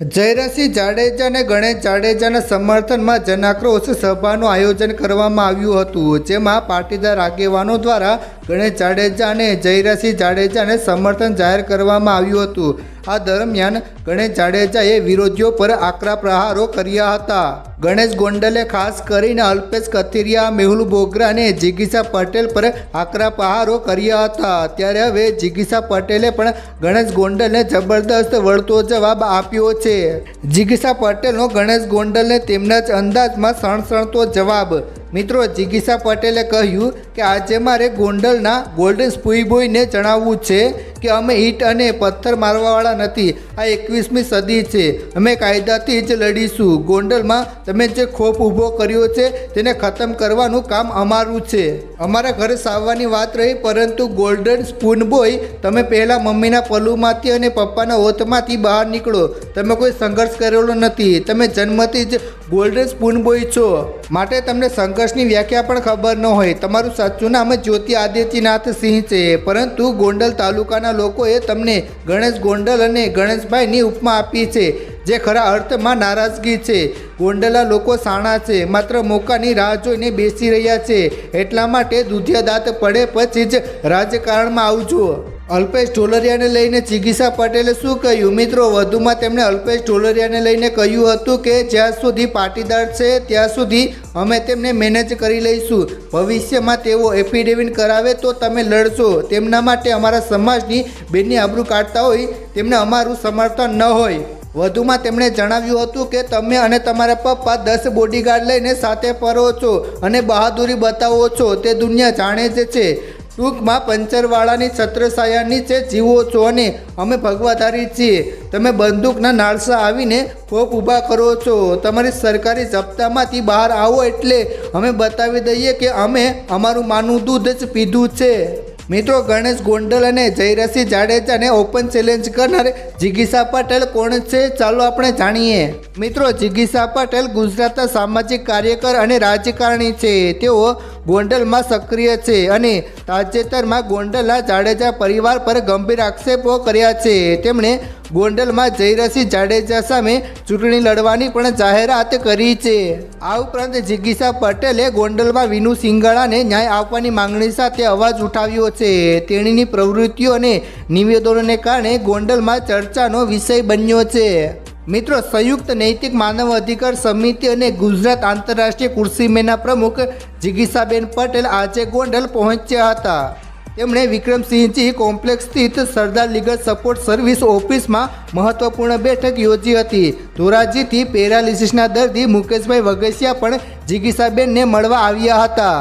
જયરાસિંહ જાડેજા અને ગણેશ જાડેજાના સમર્થનમાં જનાક્રોશ સભાનું આયોજન કરવામાં આવ્યું હતું, જેમાં પાટીદાર આગેવાનો દ્વારા ગણેશ જાડેજા અને જયરાસિંહ જાડેજાને સમર્થન જાહેર કરવામાં આવ્યું હતું. આ દરમિયાન ગણેશ જાડેજાએ વિરોધીઓ પર આકરા પ્રહારો કર્યા હતા. ગણેશ ગોંડલે ખાસ કરીને અલ્પેશ કથિરિયા, મેહુલ બોગરા અને જિગીસા પટેલ પર આકરા પ્રહારો કર્યા હતા. ત્યારે હવે જિગીસા પટેલે પણ ગણેશ ગોંડલને જબરદસ્ત વળતો જવાબ આપ્યો છે. જિગીસા પટેલનો ગણેશ ગોંડલને તેમના જ અંદાજમાં સણસણતો જવાબ. મિત્રો, જિગીસા પટેલે કહ્યું કે આજે મારે ગોંડલના ગોલ્ડન સ્પુઈ બોયને જણાવવું છે. કે અમે ઈંટ અને પથ્થર મારવાવાળા નથી. આ એકવીસમી સદી છે. અમે કાયદાથી જ લડીશું. ગોંડલમાં તમે જે ખોફ ઊભો કર્યો છે, તેને ખતમ કરવાનું કામ અમારું છે. અમારા ઘરે સાવવાની વાત રહી, પરંતુ ગોલ્ડન સ્પૂન બોય, તમે પહેલાં મમ્મીના પલુમાંથી અને પપ્પાના ઓથમાંથી બહાર નીકળો. તમે કોઈ સંઘર્ષ કરેલો નથી. તમે જન્મથી જ ગોલ્ડન સ્પૂન બોય છો. માટે તમને સંઘર્ષની વ્યાખ્યા પણ ખબર ન હોય. તમારું સાચું નામ જ્યોતિ આદિત્યનાથ સિંહ છે. પરંતુ ગોંડલ તાલુકાના લોકોએ તમને ગણેશ ગોંડલ અને ગણેશભાઈની ઉપમા આપી છે, જે ખરા અર્થમાં નારાજગી છે. ગોંડલા લોકો સાણા છે, માત્ર મોકાની રાહ જોઈને બેસી રહ્યા છે. એટલા માટે દૂધિયા દાંત પડે પછી જ રાજકારણમાં આવજો. અલ્પેશ ઢોલરિયાને લઈને ચિગીસા પટેલે શું કહ્યું? મિત્રો, વધુમાં તેમણે અલ્પેશ ઢોલરિયાને લઈને કહ્યું હતું કે જ્યાં સુધી પાટીદાર છે, ત્યાં સુધી અમે તેમને મેનેજ કરી લઈશું. ભવિષ્યમાં તેઓ એફિડેવિટ કરાવે તો તમે લડશો. તેમના માટે અમારા સમાજની બેનની આબરૂ કાઢતા હોય, તેમને અમારું સમર્થન ન હોય. વધુમાં તેમણે જણાવ્યું હતું કે તમે અને તમારા પપ્પા દસ બોડીગાર્ડ લઈને સાથે ફરો છો અને બહાદુરી બતાવો છો. તે દુનિયા જાણે જ છે. ટૂંકમાં પંચરવાળાની છત્રછાયા નીચે જીવો છો અને અમે ભગવાધારી છીએ. તમે બંદૂકના નાળસા આવીને ખોપ ઊભા કરો છો. તમારી સરકારી જપ્તામાંથી બહાર આવો એટલે અમે બતાવી દઈએ કે અમે અમારું માનું દૂધ જ પીધું છે. મિત્રો, ગણેશ ગોંડલ અને જયરસિંહ જાડેજાને ઓપન ચેલેન્જ કરનાર જિગીસા પટેલ કોણ છે ચાલો આપણે જાણીએ. મિત્રો, જિગીસા પટેલ ગુજરાતના સામાજિક કાર્યકર અને રાજકારણી છે. તેઓ ગોંડલમાં સક્રિય છે અને તાજેતરમાં ગોંડલના જાડેજા પરિવાર પર ગંભીર આક્ષેપો કર્યા છે. તેમણે ગોંડલમાં જયરસિંહ જાડેજા સામે ચૂંટણી લડવાની પણ જાહેરાત કરી છે. આ ઉપરાંત જિગીસા પટેલે ગોંડલમાં વિનુ સિંગાળાને ન્યાય આપવાની માંગણી સાથે અવાજ ઉઠાવ્યો છે. તેણીની પ્રવૃત્તિઓ અને નિવેદનોને કારણે ગોંડલમાં ચર્ચાનો વિષય બન્યો છે. મિત્રો, સંયુક્ત નૈતિક માનવ અધિકાર સમિતિ અને ગુજરાત આંતરરાષ્ટ્રીય મેળાના પ્રમુખ જિગીસાબેન પટેલ આજે ગોંડલ પહોંચ્યા હતા. તેમણે વિક્રમસિંહજી કોમ્પ્લેક્સ સ્થિત સરદાર લીગલ સપોર્ટ સર્વિસ ઓફિસમાં મહત્વપૂર્ણ બેઠક યોજી હતી. ધોરાજીથી પેરાલિસિસના દર્દી મુકેશભાઈ વગેસિયા પણ જિગીસાબેનને મળવા આવ્યા હતા.